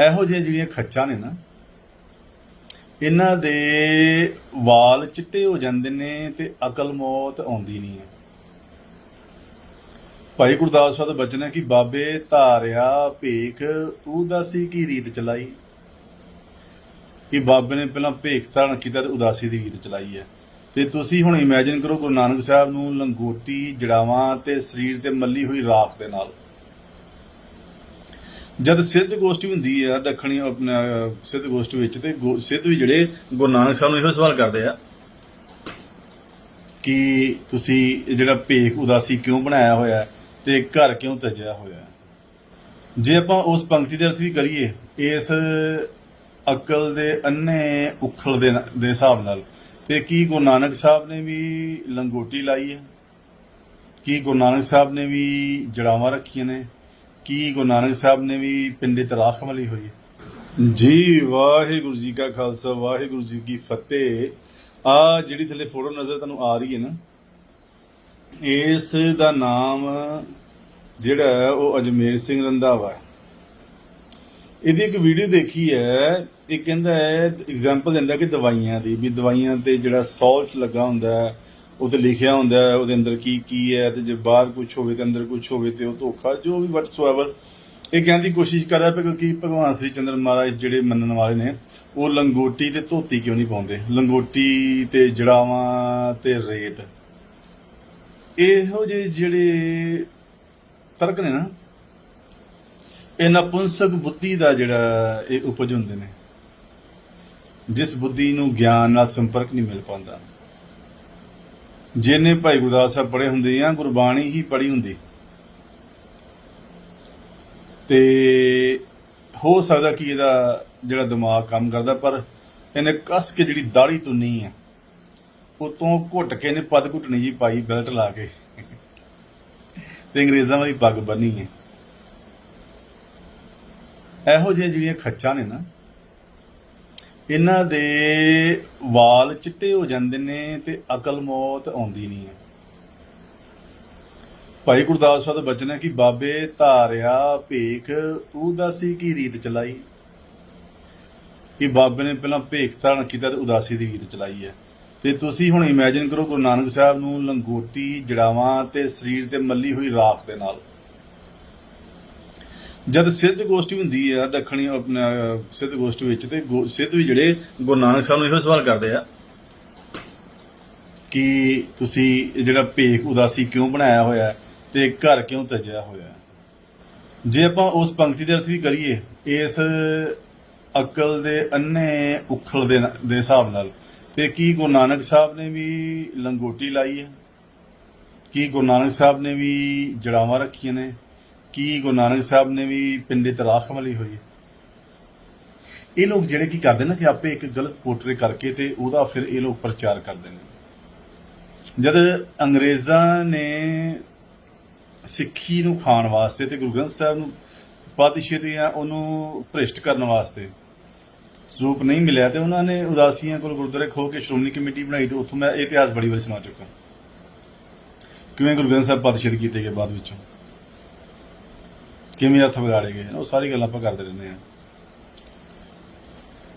ਇਹੋ ਜਿਹੀਆਂ ਜਿਹੜੀਆਂ ਖੱਚਾਂ ਨੇ ਨਾ, ਇਹਨਾਂ ਦੇ ਵਾਲ ਚਿੱਟੇ ਹੋ ਜਾਂਦੇ ਨੇ ਤੇ ਅਕਲ ਮੌਤ ਆਉਂਦੀ ਨਹੀਂ ਹੈ। ਭਾਈ ਗੁਰਦਾਸ ਸਾਹਿਬ ਦਾ ਬਚਨ ਹੈ ਕਿ ਬਾਬੇ ਧਾਰਿਆ ਭੇਖ, ਉਦਾਸੀ ਕੀ ਰੀਤ ਚਲਾਈ? ਕਿ ਬਾਬੇ ਨੇ ਪਹਿਲਾਂ ਭੇਖ ਧਾਰਨ ਕੀਤਾ ਤੇ ਉਦਾਸੀ ਦੀ ਰੀਤ ਚਲਾਈ ਹੈ। ਤੇ ਤੁਸੀਂ ਹੁਣ ਇਮੇਜਿਨ ਕਰੋ ਗੁਰੂ ਨਾਨਕ ਸਾਹਿਬ ਨੂੰ ਲੰਗੋਟੀ ਜੜਾਵਾਂ ਤੇ ਸਰੀਰ ਤੇ ਮੱਲੀ ਹੋਈ ਰਾਖ ਦੇ ਨਾਲ। ਜਦ ਸਿੱਧ ਗੋਸ਼ਟੀ ਹੁੰਦੀ ਹੈ ਦੱਖਣੀ ਆਪਣਾ, ਸਿੱਧ ਗੋਸ਼ਟੀ ਵਿੱਚ ਤੇ ਗੋ- ਸਿੱਧ ਵੀ ਜਿਹੜੇ ਗੁਰੂ ਨਾਨਕ ਸਾਹਿਬ ਨੂੰ ਇਹੋ ਸਵਾਲ ਕਰਦੇ ਆ ਕਿ ਤੁਸੀਂ ਜਿਹੜਾ ਭੇਖ ਉਦਾਸੀ ਕਿਉਂ ਬਣਾਇਆ ਹੋਇਆ ਹੈ ਤੇ ਘਰ ਕਿਉਂ ਤਜਿਆ ਹੋਇਆ ਜੇ ਆਪਾਂ ਉਸ ਪੰਕਤੀ ਦੇ ਅਰਥ ਵੀ ਕਰੀਏ, ਇਸ ਅਕਲ ਦੇ ਅੰਨੇ ਉਖਲ ਦੇ ਦੇ ਹਿਸਾਬ ਨਾਲ ਤੇ ਕੀ ਗੁਰੂ ਨਾਨਕ ਸਾਹਿਬ ਨੇ ਵੀ ਲੰਗੋਟੀ ਲਾਈ ਹੈ? ਕੀ ਗੁਰੂ ਨਾਨਕ ਸਾਹਿਬ ਨੇ ਵੀ ਜੜਾਵਾਂ ਰੱਖੀਆਂ ਨੇ? ਕੀ ਗੁਰੂ ਨਾਨਕ ਸਾਹਿਬ ਨੇ ਵੀ ਪਿੰਡੇ ਤਰਾਖ ਮਲੀ ਹੋਈ ਜੀ, ਵਾਹਿਗੁਰੂ ਜੀ ਕਾ ਖਾਲਸਾ, ਵਾਹਿਗੁਰੂ ਜੀ ਕੀ ਫਤਿਹ। ਆ ਜਿਹੜੀ ਥੱਲੇ ਫੋਟੋ ਨਜ਼ਰ ਤੁਹਾਨੂੰ ਆ ਰਹੀ ਹੈ ਨਾ, ਇਸ ਦਾ ਨਾਮ ਜਿਹੜਾ ਉਹ ਅਜਮੇਰ ਸਿੰਘ ਰੰਧਾਵਾ ਹੈ। ਇਹਦੀ ਇੱਕ ਵੀਡੀਓ ਦੇਖੀ ਹੈ, ਇਹ ਕਹਿੰਦਾ ਹੈ ਐਗਜ਼ਾਮਪਲ ਦਿੰਦਾ ਕਿ ਦਵਾਈਆਂ ਦੀ, ਵੀ ਦਵਾਈਆਂ ਤੇ ਜਿਹੜਾ ਸਾਲਟ ਲੱਗਾ ਹੁੰਦਾ ਹੈ ਉਹ ਲਿਖਿਆ ਹੁੰਦਾ ਹੈ ਉਹਦੇ ਅੰਦਰ ਕੀ ਕੀ ਹੈ ਤੇ ਜੇ ਬਾਹਰ ਕੁਝ ਹੋਵੇ ਤੇ ਅੰਦਰ ਕੁਝ ਹੋਵੇ ਤੇ ਉਹ ਧੋਖਾ, ਜੋ ਵੀ ਵਟਸਐਵਰ ਇਹ ਕਹਿਣ ਦੀ ਕੋਸ਼ਿਸ਼ ਕਰ ਰਿਹਾ ਹੈ ਕਿ ਭਗਵਾਨ ਸ੍ਰੀ ਚੰਦਰ ਮਹਾਰਾਜ ਜਿਹੜੇ ਮੰਨਣ ਵਾਲੇ ਨੇ, ਉਹ ਲੰਗੋਟੀ ਤੇ ਧੋਤੀ ਕਿਉਂ ਨਹੀਂ ਪਾਉਂਦੇ? ਲੰਗੋਟੀ ਤੇ ਜੜਾਵਾਂ ਤੇ ਰੇਤ। ਇਹੋ ਜਿਹੇ ਜਿਹੜੇ ਤਰਕ ਨੇ ਨਾ ਇਹ ਨਪੁੰਸਕ ਬੁੱਧੀ ਦਾ ਜਿਹੜਾ ਇਹ ਉਪਜ ਹੁੰਦੇ ਨੇ। ਜਿਸ ਬੁੱਧੀ ਨੂੰ ਗਿਆਨ ਨਾਲ ਸੰਪਰਕ ਨਹੀਂ ਮਿਲ ਪਾਉਂਦਾ। ਜਿਹਨੇ ਭਾਈ ਗੁਰਦਾਸ ਸਾਹਿਬ ਪੜ੍ਹੇ ਹੁੰਦੇ ਆ, ਗੁਰਬਾਣੀ ਹੀ ਪੜ੍ਹੀ ਹੁੰਦੀ। ਤੇ ਹੋ ਸਕਦਾ ਕਿ ਇਹਦਾ ਜਿਹੜਾ ਦਿਮਾਗ ਕੰਮ ਕਰਦਾ, ਪਰ ਇਹਨੇ ਕੱਸ ਕੇ ਜਿਹੜੀ ਦਾੜੀ ਤੁੰਨੀ ਹੈ ਉਤੋਂ ਘੁੱਟ ਕੇ ਨੇ ਪਦ ਘੁੱਟਣੀ ਜੀ ਪਾਈ, ਬੈਲਟ ਲਾ ਕੇ। ਤੇ ਅੰਗਰੇਜ਼ਾਂ ਵਾਲੀ ਪੱਗ ਬੰਨੀ ਹੈ ਇਹੋ ਜਿਹੀਆਂ ਜਿਹੜੀਆਂ ਖੱਚਾਂ ਨੇ ਨਾ ਇਹਨਾਂ ਦੇ ਵਾਲ ਚਿੱਟੇ ਹੋ ਜਾਂਦੇ ਨੇ ਤੇ ਅਕਲ ਮੌਤ ਆਉਂਦੀ ਨਹੀਂ ਹੈ। ਭਾਈ ਗੁਰਦਾਸ ਸਾਹਿਬ ਦਾ ਬਚਨ ਹੈ ਕਿ ਬਾਬੇ ਧਾਰਿਆ ਭੇਖ ਉਦਾਸੀ ਕੀ ਰੀਤ ਚਲਾਈ? ਕਿ ਬਾਬੇ ਨੇ ਪਹਿਲਾਂ ਭੇਖ ਧਾਰਨ ਕੀਤਾ ਤੇ ਉਦਾਸੀ ਦੀ ਰੀਤ ਚਲਾਈ ਹੈ। ਤੇ ਤੁਸੀਂ ਹੁਣ ਇਮੇਜਿਨ ਕਰੋ ਗੁਰੂ ਨਾਨਕ ਸਾਹਿਬ ਨੂੰ ਲੰਗੋਟੀ ਜੜਾਵਾਂ ਤੇ ਸਰੀਰ ਤੇ ਮੱਲੀ ਹੋਈ ਰਾਖ ਦੇ ਨਾਲ। ਜਦ ਸਿੱਧ ਗੋਸ਼ਟੀ ਹੁੰਦੀ ਹੈ ਦੱਖਣੀ ਆਪਣਾ, ਸਿੱਧ ਗੋਸ਼ਟੀ ਵਿੱਚ ਤੇ ਗੋ- ਸਿੱਧ ਵੀ ਜਿਹੜੇ ਗੁਰੂ ਨਾਨਕ ਸਾਹਿਬ ਨੂੰ ਇਹੋ ਸਵਾਲ ਕਰਦੇ ਆ ਕਿ ਤੁਸੀਂ ਜਿਹੜਾ ਭੇਖ ਉਦਾਸੀ ਕਿਉਂ ਬਣਾਇਆ ਹੋਇਆ ਹੈ ਤੇ ਘਰ ਕਿਉਂ ਤਜਿਆ ਹੋਇਆ ਜੇ ਆਪਾਂ ਉਸ ਪੰਕਤੀ ਦੇ ਅਰਥ ਵੀ ਕਰੀਏ, ਇਸ ਅਕਲ ਦੇ ਅੰਨੇ ਉਖਲ ਦੇ ਦੇ ਹਿਸਾਬ ਨਾਲ, ਤੇ ਕੀ ਗੁਰੂ ਨਾਨਕ ਸਾਹਿਬ ਨੇ ਵੀ ਲੰਗੋਟੀ ਲਾਈ ਹੈ? ਕੀ ਗੁਰੂ ਨਾਨਕ ਸਾਹਿਬ ਨੇ ਵੀ ਜੜਾਵਾਂ ਰੱਖੀਆਂ ਨੇ? ਕੀ ਗੁਰੂ ਨਾਨਕ ਸਾਹਿਬ ਨੇ ਵੀ ਪਿੰਡੇ ਤਰਾਖ ਮਲੀ ਹੋਈ ਹੈ? ਇਹ ਲੋਕ ਜਿਹੜੇ ਕੀ ਕਰਦੇ ਨੇ ਕਿ ਆਪੇ ਇੱਕ ਗਲਤ ਪੋਰਟਰੇ ਕਰਕੇ ਤੇ ਉਹਦਾ ਫਿਰ ਇਹ ਲੋਕ ਪ੍ਰਚਾਰ ਕਰਦੇ ਨੇ। ਜਦ ਅੰਗਰੇਜ਼ਾਂ ਨੇ ਸਿੱਖੀ ਨੂੰ ਖਾਣ ਵਾਸਤੇ ਤੇ ਗੁਰੂ ਗ੍ਰੰਥ ਸਾਹਿਬ ਨੂੰ ਪਾਤਸ਼ਾਹ ਦੀਆਂ ਉਹਨੂੰ ਭ੍ਰਿਸ਼ਟ ਕਰਨ ਵਾਸਤੇ ਸਰੂਪ ਨਹੀਂ ਮਿਲਿਆ ਤੇ ਉਹਨਾਂ ਨੇ ਉਦਾਸੀਆਂ ਕੋਲ ਗੁਰਦੁਆਰੇ ਖੋ ਕੇ ਸ਼੍ਰੋਮਣੀ ਕਮੇਟੀ ਬਣਾਈ ਤੇ ਉੱਥੋਂ ਮੈਂ ਇਹ ਇਤਿਹਾਸ ਬੜੀ ਵਾਰ ਸੁਣਾ ਚੁੱਕਾ। ਕਿਵੇਂ ਗੁਰੂ ਗ੍ਰੰਥ ਸਾਹਿਬ ਪਾਤਸ਼ਾਹ ਕੀਤੇ ਗਏ ਬਾਅਦ ਵਿੱਚੋਂ? ਕਿਵੇਂ ਅਰਥ ਵਿਗਾੜੇ ਗਏ ਉਹ ਸਾਰੀ ਗੱਲਾਂ ਆਪਾਂ ਕਰਦੇ ਰਹਿੰਦੇ ਆ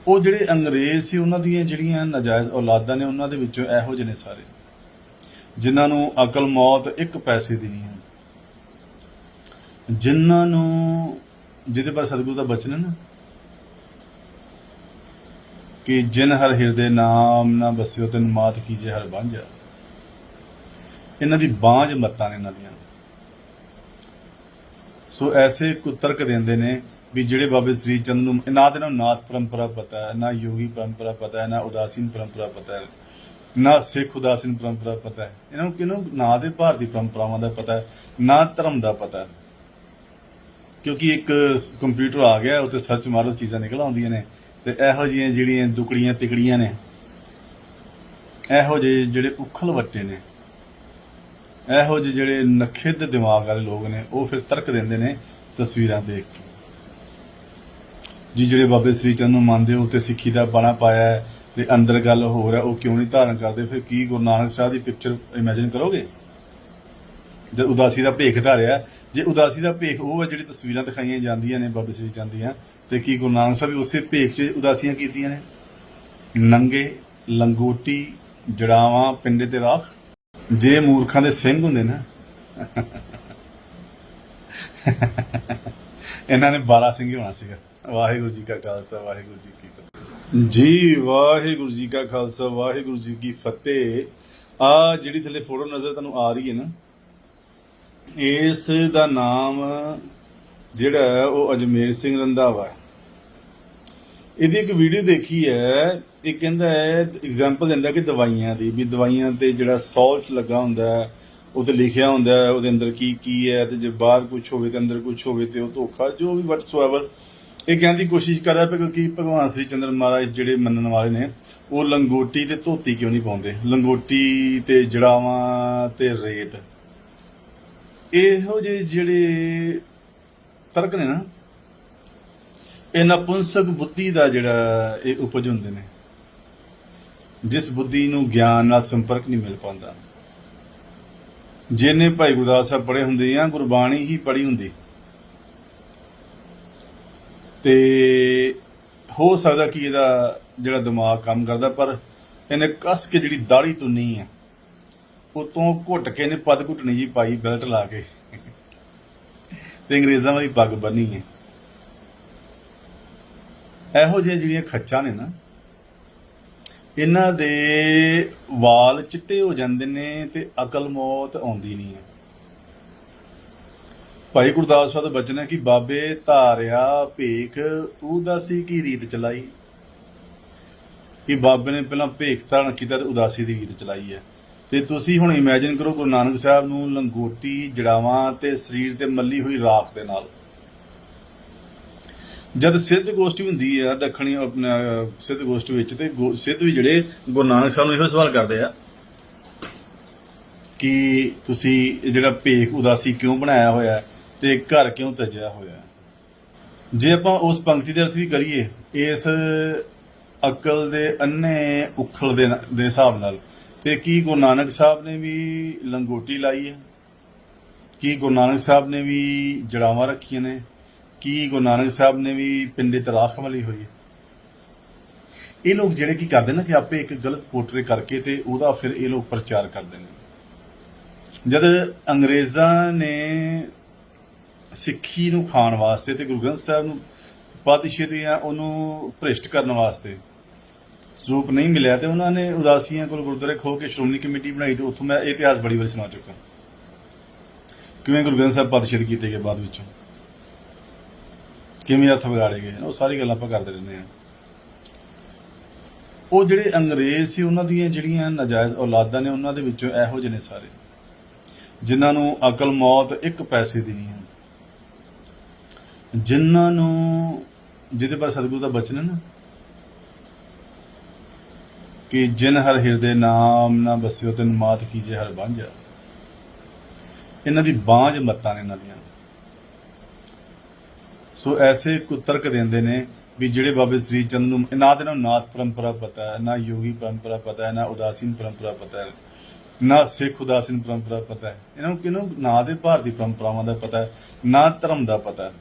ਉਹ ਜਿਹੜੇ ਅੰਗਰੇਜ਼ ਸੀ, ਉਹਨਾਂ ਦੀਆਂ ਜਿਹੜੀਆਂ ਨਾਜਾਇਜ਼ ਔਲਾਦਾਂ ਨੇ, ਉਹਨਾਂ ਦੇ ਵਿੱਚੋਂ ਇਹੋ ਜਿਹੇ ਨੇ ਸਾਰੇ, ਜਿਨ੍ਹਾਂ ਨੂੰ ਅਕਲ ਮੌਤ ਇੱਕ ਪੈਸੇ ਦੀ ਨਹੀਂ ਹੈ। ਜਿਨ੍ਹਾਂ ਨੂੰ, ਜਿਹਦੇ ਪਰ ਸਤਿਗੁਰੂ ਦਾ ਬਚਨ ਹੈ ਨਾ, ਕਿ ਜਿਨ ਹਰ ਹਿਰਦੇ ਨਾਮ ਨਾ ਬਸਿਓ, ਤਨ ਮਾਤ ਕੀਜੇ ਹਰ ਬਾਂਝਾ ਇਹਨਾਂ ਦੀ ਬਾਂਝ ਮੱਤਾਂ ਨੇ ਇਹਨਾਂ ਦੀਆਂ। ਸੋ ਐਸੇ ਕੁਤਰਕ ਦਿੰਦੇ ਨੇ ਵੀ ਜਿਹੜੇ ਬਾਬੇ ਸ੍ਰੀ ਚੰਦ ਨੂੰ, ਨਾ ਤੇ ਨਾ ਨਾਥ ਪਰੰਪਰਾ ਪਤਾ ਹੈ, ਨਾ ਯੋਗੀ ਪਰੰਪਰਾ ਪਤਾ ਹੈ, ਨਾ ਉਦਾਸੀਨ ਪਰੰਪਰਾ ਪਤਾ ਹੈ, ਨਾ ਸਿੱਖ ਉਦਾਸੀਨ ਪਰੰਪਰਾ ਪਤਾ ਹੈ। ਇਹਨਾਂ ਨੂੰ ਕਿਹਨੂੰ, ਨਾ ਦੇ ਭਾਰਤੀ ਪਰੰਪਰਾਵਾਂ ਦਾ ਪਤਾ ਹੈ, ਨਾ ਧਰਮ ਦਾ ਪਤਾ ਹੈ। ਕਿਉਂਕਿ ਇੱਕ ਕੰਪਿਊਟਰ ਆ ਗਿਆ, ਉੱਤੇ ਸਰਚ ਮਾਰੋ ਚੀਜ਼ਾਂ ਨਿਕਲ ਆਉਂਦੀਆਂ ਨੇ ਤੇ ਇਹੋ ਜਿਹੀਆਂ ਜਿਹੜੀਆਂ ਦੁਕੜੀਆਂ ਤਿਕੜੀਆਂ ਨੇ, ਇਹੋ ਜਿਹੇ ਜਿਹੜੇ ਉਖਲ ਵੱਟੇ ਨੇ। ਇਹੋ ਜਿਹੇ ਜਿਹੜੇ ਨਖਿੱਧ ਦਿਮਾਗ ਵਾਲੇ ਲੋਕ ਨੇ, ਉਹ ਫਿਰ ਤਰਕ ਦਿੰਦੇ ਨੇ ਤਸਵੀਰਾਂ ਦੇਖ ਕੇ। ਜੀ ਜਿਹੜੇ ਬਾਬੇ ਸ੍ਰੀ ਚੰਦ ਨੂੰ ਮੰਨਦੇ ਹੋ ਤੇ ਸਿੱਖੀ ਦਾ ਬਾਣਾ ਪਾਇਆ ਹੈ ਤੇ ਅੰਦਰ ਗੱਲ ਹੋਰ ਹੈ, ਉਹ ਕਿਉਂ ਨਹੀਂ ਧਾਰਨ ਕਰਦੇ? ਫਿਰ ਕੀ ਗੁਰੂ ਨਾਨਕ ਸਾਹਿਬ ਦੀ ਪਿਕਚਰ ਇਮੇਜਿਨ ਕਰੋਗੇ? ਜੇ ਉਦਾਸੀ ਦਾ ਭੇਖ ਧਾਰਿਆ ਜੇ ਉਦਾਸੀ ਦਾ ਭੇਖ ਉਹ ਹੈ ਜਿਹੜੀ ਤਸਵੀਰਾਂ ਦਿਖਾਈਆਂ ਜਾਂਦੀਆਂ ਨੇ ਬਾਬੇ ਸ੍ਰੀ ਚੰਦ ਦੀਆਂ, ਤੇ ਕੀ ਗੁਰੂ ਨਾਨਕ ਸਾਹਿਬ ਵੀ ਉਸੇ ਭੇਖ 'ਚ ਉਦਾਸੀਆਂ ਕੀਤੀਆਂ ਨੇ? ਨੰਗੇ, ਲੰਗੋਟੀ, ਜੜਾਵਾਂ, ਪਿੰਡੇ ਤੇ ਰਾਖ। ਜੇ ਮੂਰਖਾਂ ਦੇ ਸਿੰਘ ਹੁੰਦੇ ਨਾ। ਇਹਨਾਂ ਨੇ 12 ਸਿੰਘ ਹੋਣਾ ਸੀਗਾ। ਵਾਹਿਗੁਰੂ ਜੀ ਕਾ ਖਾਲਸਾ, ਵਾਹਿਗੁਰੂ ਜੀ ਕੀ ਫਤਿਹ। ਜੀ, ਵਾਹਿਗੁਰੂ ਜੀ ਕਾ ਖਾਲਸਾ, ਵਾਹਿਗੁਰੂ ਜੀ ਕੀ ਫਤਿਹ। ਆ ਜਿਹੜੀ ਥੱਲੇ ਫੋਟੋ ਨਜ਼ਰ ਤੁਹਾਨੂੰ ਆ ਰਹੀ ਹੈ ਨਾ, ਇਸ ਦਾ ਨਾਮ ਜਿਹੜਾ ਹੈ, ਉਹ ਅਜਮੇਰ ਸਿੰਘ ਰੰਧਾਵਾ ਹੈ। ਇਹਦੀ ਇੱਕ ਵੀਡੀਓ ਦੇਖੀ ਹੈ ਇਹ ਕਹਿੰਦਾ ਹੈ ਐਗਜ਼ਾਮਪਲ ਦਿੰਦਾ ਕਿ ਦਵਾਈਆਂ ਦੀ, ਵੀ ਦਵਾਈਆਂ ਤੇ ਜਿਹੜਾ ਸਾਲਟ ਲੱਗਾ ਹੁੰਦਾ ਹੈ, ਉਹ ਤੇ ਲਿਖਿਆ ਹੁੰਦਾ ਹੈ, ਉਹਦੇ ਅੰਦਰ ਕੀ ਕੀ ਹੈ ਤੇ ਜੇ ਬਾਹਰ ਕੁਝ ਹੋਵੇ ਤੇ ਅੰਦਰ ਕੁਝ ਹੋਵੇ ਤੇ ਉਹ ਧੋਖਾ, ਜੋ ਵੀ ਵਟਸੋਐਵਰ ਇਹ ਕਹਿਣ ਦੀ ਕੋਸ਼ਿਸ਼ ਕਰ ਰਿਹਾ ਹੈ ਕਿ ਭਗਵਾਨ ਸ੍ਰੀ ਚੰਦਰ ਮਹਾਰਾਜ ਜਿਹੜੇ ਮੰਨਣ ਵਾਲੇ ਨੇ, ਉਹ ਲੰਗੋਟੀ ਤੇ ਧੋਤੀ ਕਿਉਂ ਨਹੀਂ ਪਾਉਂਦੇ? ਲੰਗੋਟੀ ਤੇ ਜੜਾਵਾਂ ਤੇ ਰੇਤ। ਇਹੋ ਜਿਹੇ ਜਿਹੜੇ ਤਰਕ ਨੇ ਨਾ ਇਹ ਨਪੁੰਸਕ ਬੁੱਧੀ ਦਾ ਜਿਹੜਾ ਇਹ ਉਪਜ ਹੁੰਦੇ ਨੇ। ਜਿਸ ਬੁੱਧੀ ਨੂੰ ਗਿਆਨ ਨਾਲ ਸੰਪਰਕ ਨਹੀਂ ਮਿਲ ਪਾਉਂਦਾ। ਜਿਹਨੇ ਭਾਈ ਗੁਰਦਾਸ ਸਾਹਿਬ ਪੜ੍ਹੇ ਹੁੰਦੇ ਆ, ਗੁਰਬਾਣੀ ਹੀ ਪੜ੍ਹੀ ਹੁੰਦੀ। ਤੇ ਹੋ ਸਕਦਾ ਕਿ ਇਹਦਾ ਜਿਹੜਾ ਦਿਮਾਗ ਕੰਮ ਕਰਦਾ, ਪਰ ਇਹਨੇ ਕੱਸ ਕੇ ਜਿਹੜੀ ਦਾੜੀ ਤੁੰਨੀ ਆ, ਉਤੋਂ ਘੁੱਟ ਕੇ ਨੇ ਪਦ ਘੁੱਟਣੀ ਜੀ ਪਾਈ, ਬੈਲਟ ਲਾ ਕੇ। ਤੇ ਅੰਗਰੇਜ਼ਾਂ ਵਾਲੀ ਪੱਗ ਬੰਨੀ ਹੈ ਇਹੋ ਜਿਹੀਆਂ ਜਿਹੜੀਆਂ ਖੱਚਾਂ ਨੇ ਨਾ ਇਹਨਾਂ ਦੇ ਵਾਲ ਚਿੱਟੇ ਹੋ ਜਾਂਦੇ ਨੇ ਤੇ ਅਕਲ ਮੌਤ ਆਉਂਦੀ ਨਹੀਂ ਹੈ। ਭਾਈ ਗੁਰਦਾਸ ਸਾਹਿਬ ਦਾ ਬਚਨ ਹੈ ਕਿ ਬਾਬੇ ਧਾਰਿਆ ਭੇਖ, ਉਦਾਸੀ ਕੀ ਰੀਤ ਚਲਾਈ? ਕਿ ਬਾਬੇ ਨੇ ਪਹਿਲਾਂ ਭੇਖ ਧਾਰਨ ਕੀਤਾ ਤੇ ਉਦਾਸੀ ਦੀ ਰੀਤ ਚਲਾਈ ਹੈ। ਤੇ ਤੁਸੀਂ ਹੁਣ ਇਮੇਜਿਨ ਕਰੋ ਗੁਰੂ ਨਾਨਕ ਸਾਹਿਬ ਨੂੰ ਲੰਗੋਟੀ, ਜੜਾਵਾਂ ਤੇ ਸਰੀਰ ਤੇ ਮੱਲੀ ਹੋਈ ਰਾਖ ਦੇ ਨਾਲ। ਜਦ ਸਿੱਧ ਗੋਸ਼ਟੀ ਹੁੰਦੀ ਆ, ਦੱਖਣੀ ਆਪਣਾ, ਸਿੱਧ ਗੋਸ਼ਟੀ ਵਿੱਚ ਤੇ ਗੋ- ਸਿੱਧ ਵੀ ਜਿਹੜੇ ਗੁਰੂ ਨਾਨਕ ਸਾਹਿਬ ਨੂੰ ਇਹੋ ਸਵਾਲ ਕਰਦੇ ਆ ਕਿ ਤੁਸੀਂ ਜਿਹੜਾ ਭੇਖ ਉਦਾਸੀ ਕਿਉਂ ਬਣਾਇਆ ਹੋਇਆ ਹੈ ਤੇ ਘਰ ਕਿਉਂ ਤਜਿਆ ਹੋਇਆ ਜੇ ਆਪਾਂ ਉਸ ਪੰਕਤੀ ਦੇ ਅਰਥ ਵੀ ਕਰੀਏ, ਇਸ ਅਕਲ ਦੇ ਅੰਨੇ ਉਖਲ ਦੇ ਦੇ ਹਿਸਾਬ ਨਾਲ ਤੇ ਕੀ ਗੁਰੂ ਨਾਨਕ ਸਾਹਿਬ ਨੇ ਵੀ ਲੰਗੋਟੀ ਲਾਈ ਹੈ? ਕੀ ਗੁਰੂ ਨਾਨਕ ਸਾਹਿਬ ਨੇ ਵੀ ਜੜਾਵਾਂ ਰੱਖੀਆਂ ਨੇ? ਕੀ ਗੁਰੂ ਨਾਨਕ ਸਾਹਿਬ ਨੇ ਵੀ ਪਿੰਡੇ ਤੇ ਰਾਖ ਮਲੀ ਹੋਈ ਹੈ? ਇਹ ਲੋਕ ਜਿਹੜੇ ਕੀ ਕਰਦੇ ਨੇ ਕਿ ਆਪੇ ਇੱਕ ਗਲਤ ਪੋਰਟਰੇ ਕਰਕੇ ਤੇ ਉਹਦਾ ਫਿਰ ਇਹ ਲੋਕ ਪ੍ਰਚਾਰ ਕਰਦੇ ਨੇ। ਜਦ ਅੰਗਰੇਜ਼ਾਂ ਨੇ ਸਿੱਖੀ ਨੂੰ ਖਾਣ ਵਾਸਤੇ ਤੇ ਗੁਰੂ ਗ੍ਰੰਥ ਸਾਹਿਬ ਨੂੰ ਪਾਤਸ਼ਾਹ ਦੀਆਂ ਉਹਨੂੰ ਭ੍ਰਿਸ਼ਟ ਕਰਨ ਵਾਸਤੇ ਸਰੂਪ ਨਹੀਂ ਮਿਲਿਆ ਤੇ ਉਹਨਾਂ ਨੇ ਉਦਾਸੀਆਂ ਕੋਲ ਗੁਰਦੁਆਰੇ ਖੋ ਕੇ ਸ਼੍ਰੋਮਣੀ ਕਮੇਟੀ ਬਣਾਈ ਤੇ ਉੱਥੋਂ ਮੈਂ ਇਹ ਇਤਿਹਾਸ ਬੜੀ ਵਾਰੀ ਸੁਣਾ ਚੁੱਕਾ। ਕਿਵੇਂ ਗੁਰੂ ਗ੍ਰੰਥ ਸਾਹਿਬ ਪਾਤਸ਼ਾਹ ਕੀਤੇ ਗਏ ਬਾਅਦ ਵਿੱਚੋਂ? ਕਿਵੇਂ ਅਰਥ ਵਿਗਾੜੇ ਗਏ ਉਹ ਸਾਰੀ ਗੱਲਾਂ ਆਪਾਂ ਕਰਦੇ ਰਹਿੰਦੇ ਆ ਉਹ ਜਿਹੜੇ ਅੰਗਰੇਜ਼ ਸੀ, ਉਹਨਾਂ ਦੀਆਂ ਜਿਹੜੀਆਂ ਨਾਜਾਇਜ਼ ਔਲਾਦਾਂ ਨੇ, ਉਹਨਾਂ ਦੇ ਵਿੱਚੋਂ ਇਹੋ ਜਿਹੇ ਨੇ ਸਾਰੇ, ਜਿਨ੍ਹਾਂ ਨੂੰ ਅਕਲ ਮੌਤ ਇੱਕ ਪੈਸੇ ਦੀ ਨਹੀਂ ਹੈ। ਜਿਨ੍ਹਾਂ ਨੂੰ, ਜਿਹਦੇ ਪਰ ਸਤਿਗੁਰੂ ਦਾ ਬਚਨ ਹੈ ਨਾ, ਕਿ ਜਿਨ ਹਰ ਹਿਰਦੇ ਨਾਮ ਨਾ ਬਸਿਓ, ਤੈਨੂੰ ਮਾਤ ਕੀਜੇ ਹਰ ਬਾਂਝਾ ਇਹਨਾਂ ਦੀ ਬਾਂਝ ਮੱਤਾਂ ਨੇ ਇਹਨਾਂ ਦੀਆਂ। ਸੋ ਐਸੇ ਕੁਤਰਕ ਦਿੰਦੇ ਨੇ ਵੀ ਜਿਹੜੇ ਬਾਬੇ ਸ੍ਰੀ ਚੰਦ ਨੂੰ, ਨਾ ਦੇ ਨੂੰ ਨਾਥ ਪਰੰਪਰਾ ਪਤਾ ਹੈ, ਨਾ ਯੋਗੀ ਪਰੰਪਰਾ ਪਤਾ ਹੈ, ਨਾ ਉਦਾਸੀਨ ਪਰੰਪਰਾ ਪਤਾ ਹੈ, ਨਾ ਸਿੱਖ ਉਦਾਸੀਨ ਪਰੰਪਰਾ ਪਤਾ ਹੈ। ਇਹਨਾਂ ਨੂੰ ਕਿਨੂੰ ਨਾ ਦੇ ਭਾਰਤੀ ਪਰੰਪਰਾਵਾਂ ਦਾ ਪਤਾ ਹੈ, ਨਾ ਧਰਮ ਦਾ ਪਤਾ ਹੈ।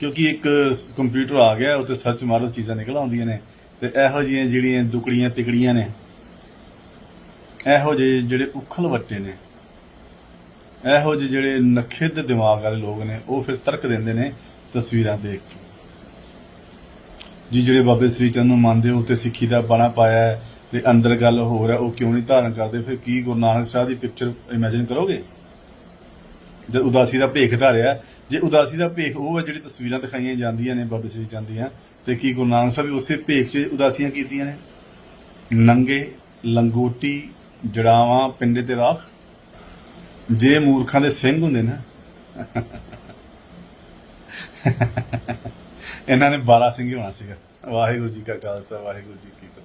ਕਿਉਂਕਿ ਇੱਕ ਕੰਪਿਊਟਰ ਆ ਗਿਆ, ਉੱਤੇ ਸਰਚ ਮਾਰੋ, ਚੀਜ਼ਾਂ ਨਿਕਲ ਆਉਂਦੀਆਂ ਨੇ ਤੇ ਇਹੋ ਜਿਹੀਆਂ ਜਿਹੜੀਆਂ ਦੁਕੜੀਆਂ ਤਿਕੜੀਆਂ ਨੇ, ਇਹੋ ਜਿਹੇ ਜਿਹੜੇ ਉਖਲ ਵੱਟੇ ਨੇ। ਇਹੋ ਜਿਹੇ ਜਿਹੜੇ ਨਖਿੱਧ ਦਿਮਾਗ ਵਾਲੇ ਲੋਕ ਨੇ, ਉਹ ਫਿਰ ਤਰਕ ਦਿੰਦੇ ਨੇ ਤਸਵੀਰਾਂ ਦੇਖ ਕੇ। ਜੀ ਜਿਹੜੇ ਬਾਬੇ ਸ੍ਰੀ ਚੰਦ ਨੂੰ ਮੰਨਦੇ ਹੋ ਤੇ ਸਿੱਖੀ ਦਾ ਬਾਣਾ ਪਾਇਆ ਹੈ ਤੇ ਅੰਦਰ ਗੱਲ ਹੋਰ ਹੈ, ਉਹ ਕਿਉਂ ਨਹੀਂ ਧਾਰਨ ਕਰਦੇ? ਫਿਰ ਕੀ ਗੁਰੂ ਨਾਨਕ ਸਾਹਿਬ ਦੀ ਪਿਕਚਰ ਇਮੇਜਿਨ ਕਰੋਗੇ? ਜਦ ਉਦਾਸੀ ਦਾ ਭੇਖ ਧਾਰਿਆ, ਜੇ ਉਦਾਸੀ ਦਾ ਭੇਖ ਉਹ ਹੈ ਜਿਹੜੀ ਤਸਵੀਰਾਂ ਦਿਖਾਈਆਂ ਜਾਂਦੀਆਂ ਨੇ ਬਾਬੇ ਸ੍ਰੀ ਚੰਦ ਦੀਆਂ, ਤੇ ਕੀ ਗੁਰੂ ਨਾਨਕ ਸਾਹਿਬ ਉਸੇ ਭੇਖ 'ਚ ਉਦਾਸੀਆਂ ਕੀਤੀਆਂ ਨੇ? ਨੰਗੇ, ਲੰਗੋਟੀ, ਜੜਾਵਾਂ, ਪਿੰਡੇ ਤੇ ਰਾਖ। ਜੇ ਮੂਰਖਾਂ ਦੇ ਸਿੰਘ ਹੁੰਦੇ ਨਾ। ਇਹਨਾਂ ਨੇ 12 ਸਿੰਘ ਹੋਣਾ ਸੀਗਾ। ਵਾਹਿਗੁਰੂ ਜੀ ਕਾ ਖਾਲਸਾ, ਵਾਹਿਗੁਰੂ ਜੀ ਕੀ ਫਤਿਹ।